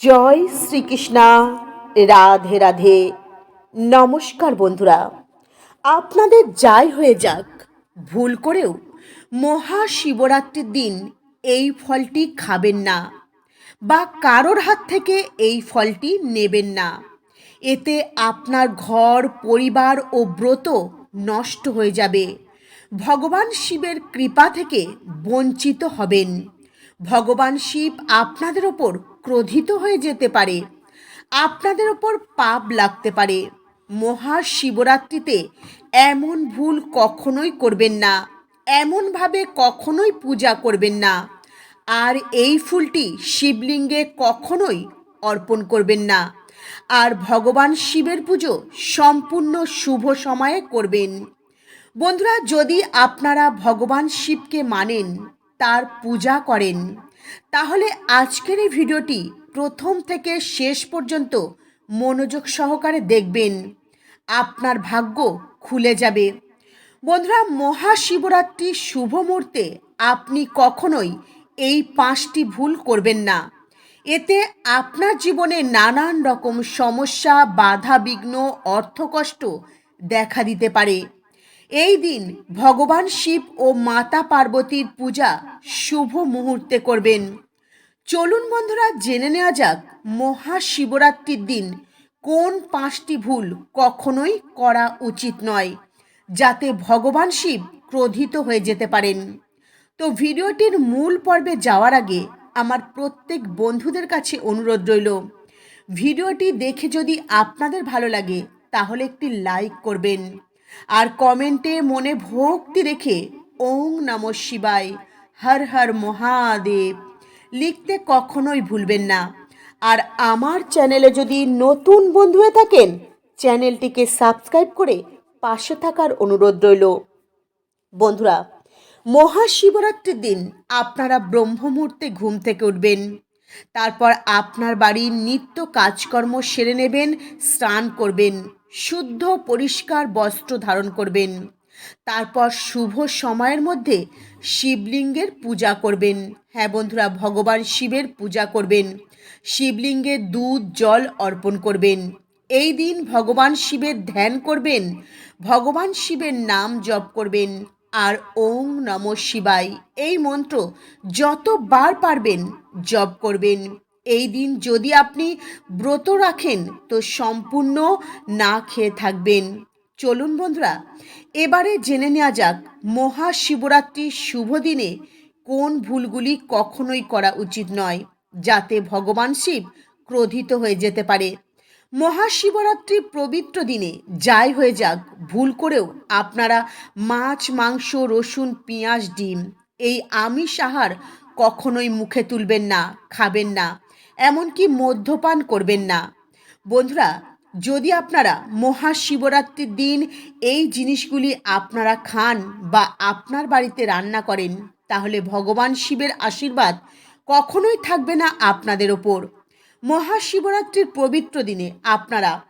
জয় শ্রীকৃষ্ণা, রাধে রাধে। নমস্কার বন্ধুরা, আপনাদের যাই হয়ে যাক, ভুল করেও মহাশিবরাত্রির দিন এই ফলটি খাবেন না বা কারোর হাত থেকে এই ফলটি নেবেন না। এতে আপনার ঘর, পরিবার ও ব্রত নষ্ট হয়ে যাবে। ভগবান শিবের কৃপা থেকে বঞ্চিত হবেন। ভগবান শিব আপনাদের ওপর ক্রোধিত হয়ে যেতে পারে। আপনাদের ওপর পাপ লাগতে পারে। মহাশিবরাত্রিতে এমন ভুল কখনোই করবেন না। এমনভাবে কখনোই পূজা করবেন না। আর এই ফুলটি শিবলিঙ্গে কখনোই অর্পণ করবেন না। আর ভগবান শিবের পুজো সম্পূর্ণ শুভ সময়ে করবেন। বন্ধুরা, যদি আপনারা ভগবান শিবকে মানেন, তার পূজা করেন তাহলে আজকের এই ভিডিওটি প্রথম থেকে শেষ পর্যন্ত মনোযোগ সহকারে দেখবেন। আপনার ভাগ্য খুলে যাবে। বন্ধুরা মহাশিবরাত্রি শুভ মুহূর্তে আপনি কখনোই এই পাঁচটি ভুল করবেন না। এতে আপনার জীবনে নানান রকম সমস্যা, বাধা, বিঘ্ন, অর্থকষ্ট দেখা দিতে পারে। এই দিন ভগবান শিব ও মাতা পার্বতীর পূজা শুভ মুহূর্তে করবেন। চলুন বন্ধুরা, জেনে নেওয়া যাক মহাশিবরাত্রির দিন কোন পাঁচটি ভুল কখনোই করা উচিত নয়, যাতে ভগবান শিব ক্রোধিত হয়ে যেতে পারেন। তো ভিডিওটির মূল পর্বে যাওয়ার আগে আমার প্রত্যেক বন্ধুদের কাছে অনুরোধ রইল, ভিডিওটি দেখে যদি আপনাদের ভালো লাগে, তাহলে একটি লাইক করবেন। আর কমেন্টে মনে ভক্তি রেখে, ওং নম শিবায়, হর হর মহাদেব। লিখতে কখনোই ভুলবেন না। আর আমার চ্যানেলে যদি নতুন বন্ধু হয়ে থাকেন, চ্যানেলটিকে সাবস্ক্রাইব করে পাশে থাকার অনুরোধ রইল। বন্ধুরা, মহাশিবরাত্রির দিন আপনারা ব্রহ্ম মুহূর্তে ঘুম থেকে উঠবেন। তারপর আপনার বাড়ির নিত্য কাজকর্ম সেরে নেবেন, স্নান করবেন। শুদ্ধ পরিষ্কার বস্ত্র ধারণ করবেন। তারপর শুভ সময়ের মধ্যে শিবলিঙ্গের পূজা করবেন। হ্যাঁ বন্ধুরা, ভগবান শিবের পূজা করবেন। শিবলিঙ্গে দুধ, জল অর্পণ করবেন। এই দিন ভগবান শিবের ধ্যান করবেন। ভগবান শিবের নাম জপ করবেন। আর ওং নম শিবাই এই মন্ত্র যতবার পারবেন জপ করবেন। এই দিন যদি আপনি ব্রত রাখেন, তো সম্পূর্ণ না খেয়ে থাকবেন। চলুন বন্ধুরা, এবারে জেনে নেওয়া যাক মহাশিবরাত্রির শুভ দিনে কোন ভুলগুলি কখনোই করা উচিত নয়, যাতে ভগবান শিব ক্রোধিত হয়ে যেতে পারে। মহাশিবরাত্রির পবিত্র দিনে যাই হয়ে যাক, ভুল করেও আপনারা মাছ, মাংস, রসুন, পেঁয়াজ, ডিম, এই আমিষ আহার কখনোই মুখে তুলবেন না, খাবেন না। এমনকি মদ্যপান করবেন না। বন্ধুরা, যদি আপনারা মহাশিবরাত্রির দিন এই জিনিসগুলি আপনারা খান বা আপনার বাড়িতে রান্না করেন, তাহলে ভগবান শিবের আশীর্বাদ কখনোই থাকবে না আপনাদের ওপর। মহাশিবরাত্রির পবিত্র দিনে আপনারা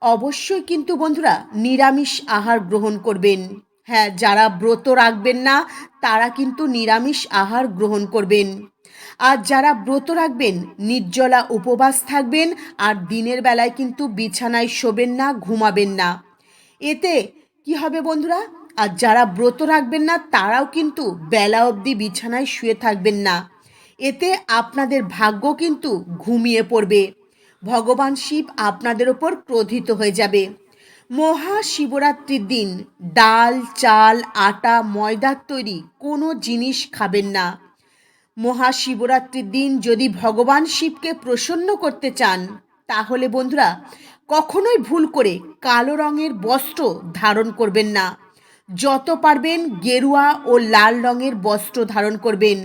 অবশ্যই কিন্তু বন্ধুরা নিরামিষ আহার গ্রহণ করবেন। হ্যাঁ যারা ব্রত রাখবেন না, তারা কিন্তু নিরামিষ আহার গ্রহণ করবেন। আর যারা ব্রত রাখবেন, নির্জলা উপবাস থাকবেন আর দিনের বেলায় কিন্তু বিছানায় শোবেন না, ঘুমাবেন না। এতে কি হবে বন্ধুরা? আর যারা ব্রত রাখবেন না, তারাও কিন্তু বেলা অবধি বিছানায় শুয়ে থাকবেন না। এতে আপনাদের ভাগ্য কিন্তু ঘুমিয়ে পড়বে। ভগবান শিব আপনাদের ওপর ক্রোধিত হয়ে যাবে। মহাশিবরাত্রির দিন, ডাল, চাল, আটা, ময়দার তৈরি কোনো জিনিস খাবেন না। মহাশিবরাত্রির দিন যদি ভগবান শিবকে প্রসন্ন করতে চান, তাহলে বন্ধুরা, কখনোই ভুল করে কালো রঙের বস্ত্র ধারণ করবেন না। যত পারবেন গেরুয়া ও লাল রঙের বস্ত্র ধারণ করবেন।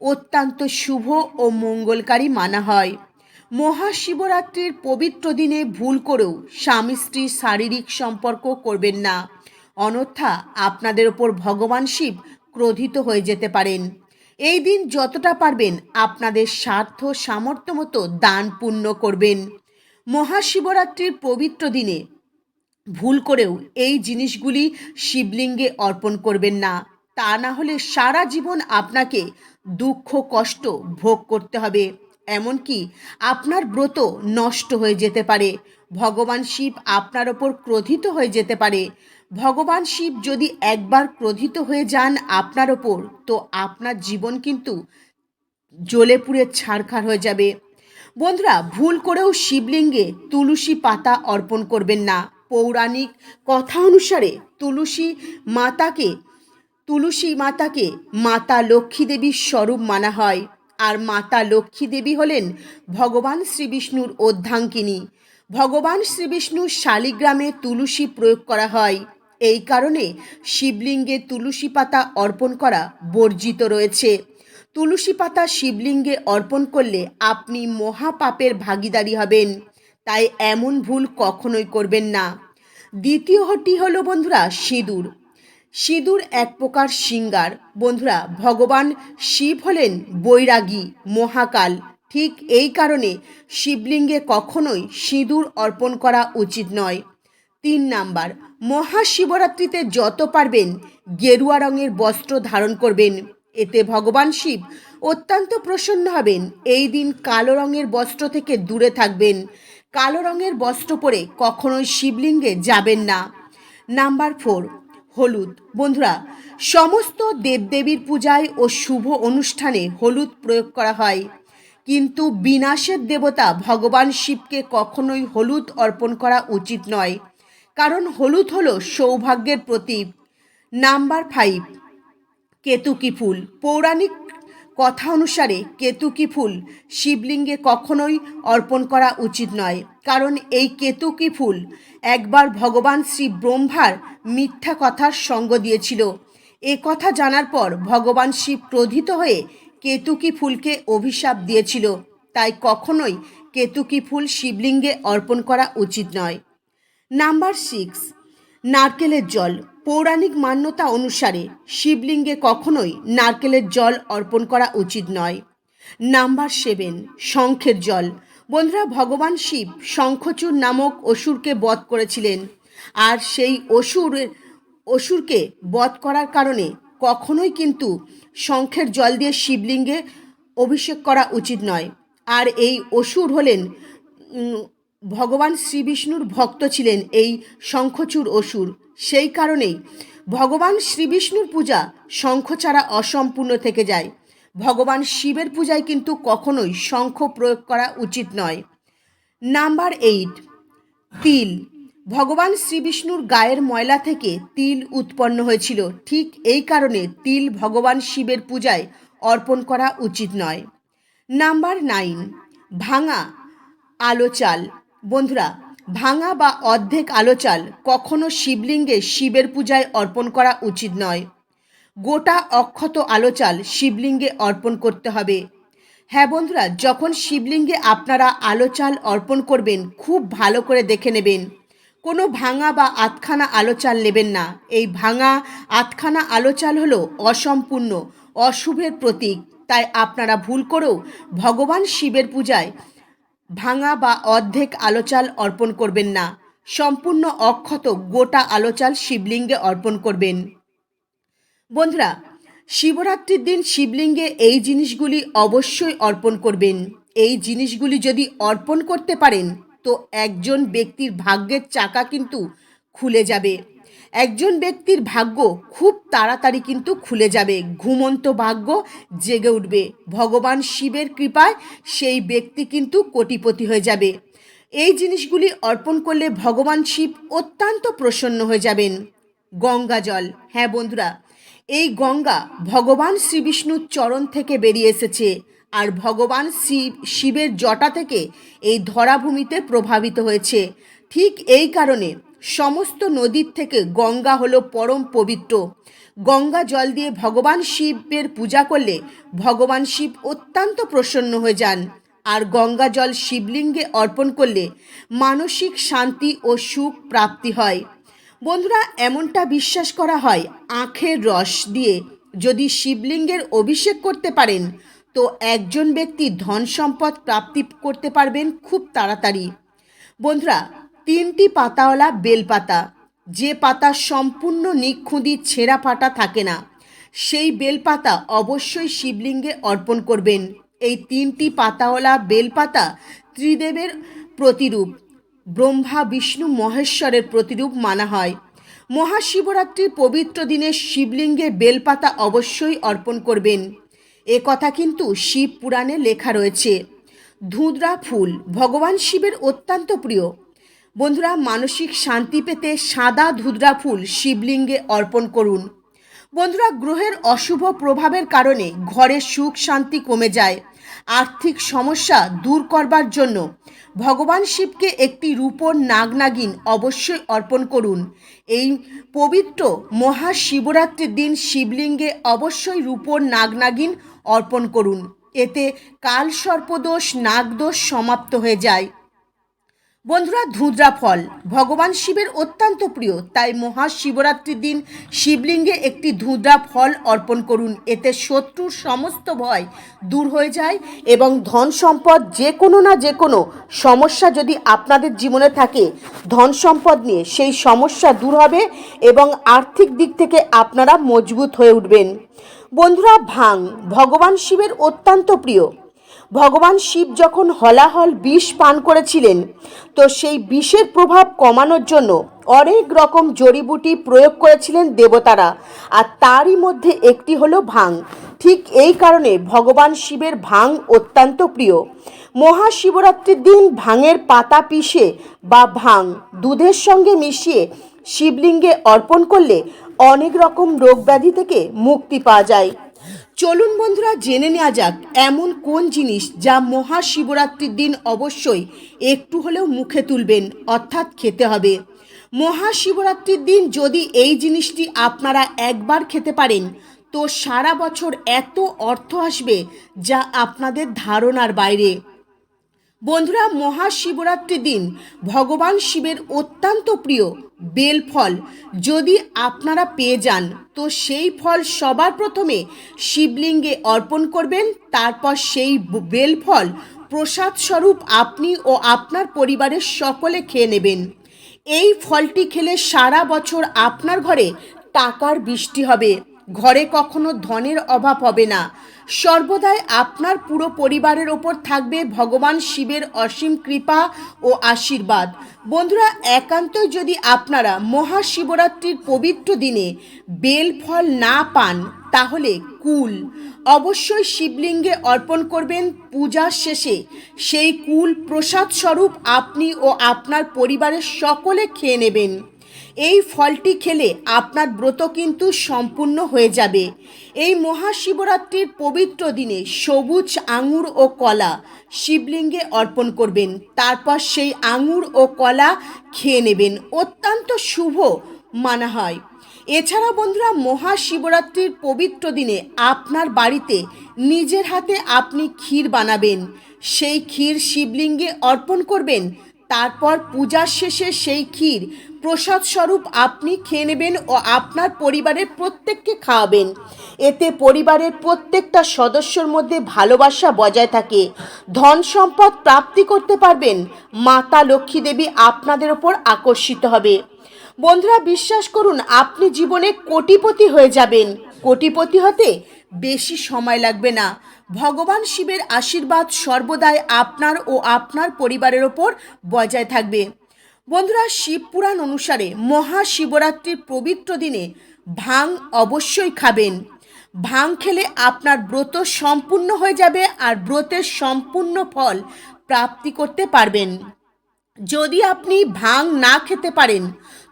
অত্যন্ত শুভ ও মঙ্গলকারী মানা হয়। মহাশিবরাত্রির পবিত্র দিনে ভুল করেও স্বামী স্ত্রীর শারীরিক সম্পর্ক করবেন না। অন্যথা আপনাদের ওপর ভগবান শিব ক্রোধিত হয়ে যেতে পারেন। এই দিন যতটা পারবেন আপনাদের স্বার্থ সামর্থ্য মতো দান পুণ্য করবেন। মহাশিবরাত্রির পবিত্র দিনে ভুল করেও এই জিনিসগুলি শিবলিঙ্গে অর্পণ করবেন না। তা না হলে সারা জীবন আপনাকে দুঃখ, কষ্ট ভোগ করতে হবে। এমনকি আপনার ব্রত নষ্ট হয়ে যেতে পারে। ভগবান শিব আপনার ওপর ক্রোধিত হয়ে যেতে পারে। ভগবান শিব যদি একবার ক্রোধিত হয়ে যান আপনার ওপর, তো আপনার জীবন কিন্তু জ্বলে পুড়ে ছাড়খাড় হয়ে যাবে। বন্ধুরা, ভুল করেও শিবলিঙ্গে তুলসী পাতা অর্পণ করবেন না। পৌরাণিক কথা অনুসারে তুলসী মাতাকে তুলসী মাতাকে মাতা লক্ষ্মী দেবীর স্বরূপ মানা হয়। আর মাতা লক্ষ্মী দেবী হলেন ভগবান শ্রীবিষ্ণুর অর্ধাঙ্কিনী ভগবান শ্রীবিষ্ণুর শালিগ্রামে তুলসী প্রয়োগ করা হয়। এই কারণে শিবলিঙ্গে তুলসী পাতা অর্পণ করা বর্জিত রয়েছে। তুলসী পাতা শিবলিঙ্গে অর্পণ করলে আপনি মহাপাপের ভাগিদারি হবেন। তাই এমন ভুল কখনোই করবেন না। দ্বিতীয়টি হলো, বন্ধুরা, সিঁদুর। সিঁদুর এক প্রকার সিঙ্গার। বন্ধুরা, ভগবান শিব হলেন বৈরাগী, মহাকাল। ঠিক এই কারণে শিবলিঙ্গে কখনোই সিঁদুর অর্পণ করা উচিত নয়। তিন নাম্বার মহাশিবরাত্রিতে যত পারবেন গেরুয়া রঙের বস্ত্র ধারণ করবেন। এতে ভগবান শিব অত্যন্ত প্রসন্ন হবেন। এই দিন কালো রঙের বস্ত্র থেকে দূরে থাকবেন। কালো রঙের বস্ত্র পরে কখনোই শিবলিঙ্গে যাবেন না। নাম্বার ফোর, হলুদ। বন্ধুরা, সমস্ত দেবদেবীর পূজায় ও শুভ অনুষ্ঠানে হলুদ প্রয়োগ করা হয়। কিন্তু বিনাশের দেবতা ভগবান শিবকে কখনোই হলুদ অর্পণ করা উচিত নয়। কারণ হলুদ হলো সৌভাগ্যের প্রতীক। নাম্বার ফাইভ কেতুকি ফুল। পৌরাণিক কথা অনুসারে কেতুকি ফুল শিবলিঙ্গে কখনোই অর্পণ করা উচিত নয়, কারণ এই কেতুকি ফুল একবার ভগবান শ্রী ব্রহ্মার মিথ্যা কথার সঙ্গ দিয়েছিল। এ কথা জানার পর ভগবান শিব ক্রোধিত হয়ে কেতুকি ফুলকে অভিশাপ দিয়েছিল। তাই কখনোই কেতুকি ফুল শিবলিঙ্গে অর্পণ করা উচিত নয়। নাম্বার সিক্স, নারকেলের জল। পৌরাণিক মান্যতা অনুসারে শিবলিঙ্গে কখনোই নারকেলের জল অর্পণ করা উচিত নয়। নাম্বার সেভেন, শঙ্খের জল। বন্ধুরা, ভগবান শিব শঙ্খচূড় নামক অসুরকে বধ করেছিলেন। আর সেই অসুর, অসুরকে বধ করার কারণে কখনোই কিন্তু শঙ্খের জল দিয়ে শিবলিঙ্গে অভিষেক করা উচিত নয়। আর এই অসুর হলেন ভগবান শ্রীবিষ্ণুর ভক্ত ছিলেন এই শঙ্খচূড় অসুর। সেই কারণেই ভগবান শ্রীবিষ্ণুর পূজা শঙ্খ ছাড়া অসম্পূর্ণ থেকে যায়। ভগবান শিবের পূজায় কিন্তু কখনোই শঙ্খ প্রয়োগ করা উচিত নয়। নাম্বার এইট, তিল। ভগবান শ্রীবিষ্ণুর গায়ের ময়লা থেকে তিল উৎপন্ন হয়েছিল। ঠিক এই কারণে তিল ভগবান শিবের পূজায় অর্পণ করা উচিত নয়। নাম্বার নাইন, ভাঙা আলো চাল। বন্ধুরা, ভাঙা বা অর্ধেক আলোচাল কখনো শিবলিঙ্গে শিবের পূজায় অর্পণ করা উচিত নয়। গোটা অক্ষত আলোচাল শিবলিঙ্গে অর্পণ করতে হবে। হ্যাঁ বন্ধুরা, যখন শিবলিঙ্গে আপনারা আলোচাল অর্পণ করবেন, খুব ভালো করে দেখে নেবেন। কোনো ভাঙা বা আতখানা আলোচাল নেবেন না। এই ভাঙা আতখানা আলোচাল হলো অসম্পূর্ণ, অশুভের প্রতীক। তাই আপনারা ভুল করেও ভগবান শিবের পূজায় ভাঙা বা অর্ধেক আলোচাল অর্পণ করবেন না। সম্পূর্ণ অক্ষত গোটা আলোচাল শিবলিঙ্গে অর্পণ করবেন। বন্ধুরা, শিবরাত্রির দিন শিবলিঙ্গে এই জিনিসগুলি অবশ্যই অর্পণ করবেন। এই জিনিসগুলি যদি অর্পণ করতে পারেন, তো একজন ব্যক্তির ভাগ্যের চাকা কিন্তু খুলে যাবে। একজন ব্যক্তির ভাগ্য খুব তাড়াতাড়ি কিন্তু খুলে যাবে। ঘুমন্ত ভাগ্য জেগে উঠবে। ভগবান শিবের কৃপায় সেই ব্যক্তি কিন্তু কোটিপতি হয়ে যাবে। এই জিনিসগুলি অর্পণ করলে ভগবান শিব অত্যন্ত প্রসন্ন হয়ে যাবেন। গঙ্গা জল। হ্যাঁ বন্ধুরা, এই গঙ্গা ভগবান শ্রীবিষ্ণুর চরণ থেকে বেরিয়ে এসেছে আর ভগবান শিব, শিবের জটা থেকে এই ধরাভূমিতে প্রভাবিত হয়েছে। ঠিক এই কারণে সমস্ত নদীর থেকে গঙ্গা হলো পরম পবিত্র। গঙ্গা জল দিয়ে ভগবান শিবের পূজা করলে ভগবান শিব অত্যন্ত প্রসন্ন হয়ে যান। আর গঙ্গা জল শিবলিঙ্গে অর্পণ করলে মানসিক শান্তি ও সুখ প্রাপ্তি হয়। বন্ধুরা, এমনটা বিশ্বাস করা হয় আখের রস দিয়ে। যদি শিবলিঙ্গের অভিষেক করতে পারেন, তো একজন ব্যক্তি ধন সম্পদ প্রাপ্তি করতে পারবেন খুব তাড়াতাড়ি। বন্ধুরা তিনটি পাতাওয়ালা বেলপাতা, যে পাতা সম্পূর্ণ নিখুঁদি ছেঁড়া ফাটা থাকে না, সেই বেলপাতা অবশ্যই শিবলিঙ্গে অর্পণ করবেন। এই তিনটি পাতাওয়ালা বেলপাতা ত্রিদেবের প্রতিরূপ, ব্রহ্মা, বিষ্ণু, মহেশ্বরের প্রতিরূপ মানা হয়। মহাশিবরাত্রির পবিত্র দিনে শিবলিঙ্গে বেলপাতা অবশ্যই অর্পণ করবেন। এ কথা কিন্তু শিব পুরাণে লেখা রয়েছে। ধুঁদরা ফুল, ভগবান শিবের অত্যন্ত প্রিয়। বন্ধুরা, মানসিক শান্তি পেতে সাদা ধুদরা ফুল শিবলিঙ্গে অর্পণ করুন। বন্ধুরা, গ্রহের অশুভ প্রভাবের কারণে ঘরে সুখ শান্তি কমে যায়। আর্থিক সমস্যা দূর করবার জন্য ভগবান শিবকে একটি রূপোর নাগনাগিন অবশ্যই অর্পণ করুন। এই পবিত্র মহাশিবরাত্রির দিন শিবলিঙ্গে অবশ্যই রূপোর নাগনাগিন অর্পণ করুন। এতে কাল সর্পদোষ নাগদোষ সমাপ্ত হয়ে যায়। বন্ধুরা ধুদ্রা ফল। ভগবান শিবের অত্যন্ত প্রিয়, তাই মহাশিবরাত্রির দিন শিবলিঙ্গে একটি ধুদ্রা ফল অর্পণ করুন। এতে শত্রুর সমস্ত ভয় দূর হয়ে যায় এবং ধন সম্পদ যে কোনো না যে কোনো সমস্যা যদি আপনাদের জীবনে থাকে, ধন সম্পদ নিয়ে সেই সমস্যা দূর হবে এবং আর্থিক দিক থেকে আপনারা মজবুত হয়ে উঠবেন। বন্ধুরা ভাং ভগবান শিবের অত্যন্ত প্রিয়। ভগবান শিব যখন হলাহল বিষ পান করেছিলেন, তো সেই বিষের প্রভাব কমানোর জন্য অনেক রকম জড়িবুটি প্রয়োগ করেছিলেন দেবতারা, আর তারই মধ্যে একটি হলো ভাং। ঠিক এই কারণে ভগবান শিবের ভাং অত্যন্ত প্রিয়। মহাশিবরাত্রির দিন ভাঙের পাতা পিষে বা ভাং দুধের সঙ্গে মিশিয়ে শিবলিঙ্গে অর্পণ করলে অনেক রকম রোগ ব্যাধি থেকে মুক্তি পাওয়া যায়। চলুন বন্ধুরা, জেনে নেওয়া যাক এমন কোন জিনিস যা মহাশিবরাত্রির দিন অবশ্যই একটু হলেও মুখে তুলবেন, অর্থাৎ খেতে হবে। মহাশিবরাত্রির দিন যদি এই জিনিসটি আপনারা একবার খেতে পারেন, তো সারা বছর এত অর্থ আসবে যা আপনাদের ধারণার বাইরে। বন্ধুরা মহাশিবরাত্রির দিন। ভগবান শিবের অত্যন্ত প্রিয় বেল ফল। যদি আপনারা পেয়ে যান, তো সেই ফল সবার প্রথমে শিবলিঙ্গে অর্পণ করবেন। তারপর সেই বেল ফল প্রসাদ স্বরূপ আপনি ও আপনার পরিবারের সকলে খেয়ে নেবেন। এই ফলটি খেলে সারা বছর আপনার ঘরে টাকার বৃষ্টি হবে। ঘরে কখনো ধনের অভাব হবে না। সর্বদাই আপনার পুরো পরিবারের ওপর থাকবে ভগবান শিবের অসীম কৃপা ও আশীর্বাদ। বন্ধুরা, একান্ত যদি আপনারা মহাশিবরাত্রির পবিত্র দিনে বেল ফল না পান, তাহলে কুল। অবশ্যই শিবলিঙ্গে অর্পণ করবেন পূজার শেষে। সেই কুল প্রসাদ স্বরূপ আপনি ও আপনার পরিবারের সকলে খেয়ে নেবেন। এই ফলটি খেলে আপনার ব্রত কিন্তু সম্পূর্ণ হয়ে যাবে। এই মহাশিবরাত্রির পবিত্র দিনে সবুজ আঙুর ও কলা শিবলিঙ্গে অর্পণ করবেন। তারপর সেই আঙুর ও কলা খেয়ে নেবেন। অত্যন্ত শুভ মানা হয় এছাড়া বন্ধুরা, মহাশিবরাত্রির পবিত্র দিনে আপনার বাড়িতে নিজের হাতে আপনি ক্ষীর বানাবেন। সেই ক্ষীর শিবলিঙ্গে অর্পণ করবেন। তারপর পূজার শেষে সেই ক্ষীর প্রসাদ স্বরূপ আপনি খেয়ে নেবেন ও আপনার পরিবারের প্রত্যেককে খাওয়াবেন। এতে পরিবারের প্রত্যেকটা সদস্যর মধ্যে ভালোবাসা বজায় থাকে। ধন সম্পদ প্রাপ্তি করতে পারবেন। মাতা লক্ষ্মী দেবী আপনাদের ওপর আকর্ষিত হবে। বন্ধুরা, বিশ্বাস করুন, আপনি জীবনে কোটিপতি হয়ে যাবেন। কোটিপতি হতে বেশি সময় লাগবে না। ভগবান শিবের আশীর্বাদ সর্বদাই আপনার ও আপনার পরিবারের ওপর বজায় থাকবে। বন্ধুরা, শিব পুরাণ অনুসারে মহাশিবরাত্রির পবিত্র দিনে ভাং অবশ্যই খাবেন। ভাং খেলে আপনার ব্রত সম্পূর্ণ হয়ে যাবে আর ব্রতের সম্পূর্ণ ফল প্রাপ্তি করতে পারবেন। যদি আপনি ভাং না খেতে পারেন,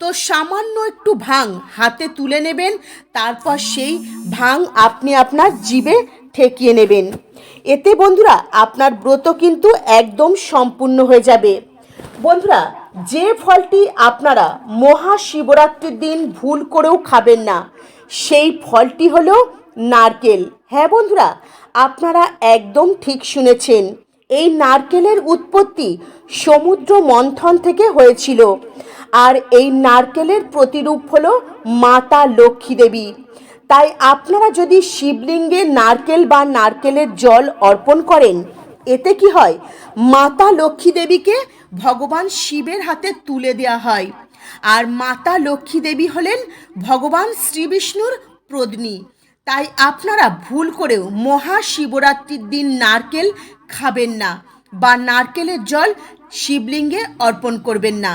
তো সামান্য একটু ভাং হাতে তুলে নেবেন, তারপর সেই ভাং আপনি আপনার জিভে ঠেকিয়ে নেবেন। এতে বন্ধুরা, আপনার ব্রত কিন্তু একদম সম্পূর্ণ হয়ে যাবে। বন্ধুরা, যে ফলটি আপনারা মহাশিবরাত্রির দিন ভুল করেও খাবেন না, সেই ফলটি হলো নারকেল। হ্যাঁ বন্ধুরা, আপনারা একদম ঠিক শুনেছেন, এই নারকেলের উৎপত্তি সমুদ্র মন্থন থেকে হয়েছিল। আর এই নারকেলের প্রতিরূপ হলো মাতা লক্ষ্মী দেবী। তাই আপনারা যদি শিবলিঙ্গে নারকেল বা নারকেলের জল অর্পণ করেন, এতে কি হয়? মাতা লক্ষ্মী দেবীকে ভগবান শিবের হাতে তুলে দেওয়া হয়। আর মাতা লক্ষ্মী দেবী হলেন ভগবান শ্রী বিষ্ণুর প্রদনী। তাই আপনারা ভুল করেও মহাশিবরাত্রির দিন নারকেল খাবেন না বা নারকেলের জল শিবলিঙ্গে অর্পণ করবেন না।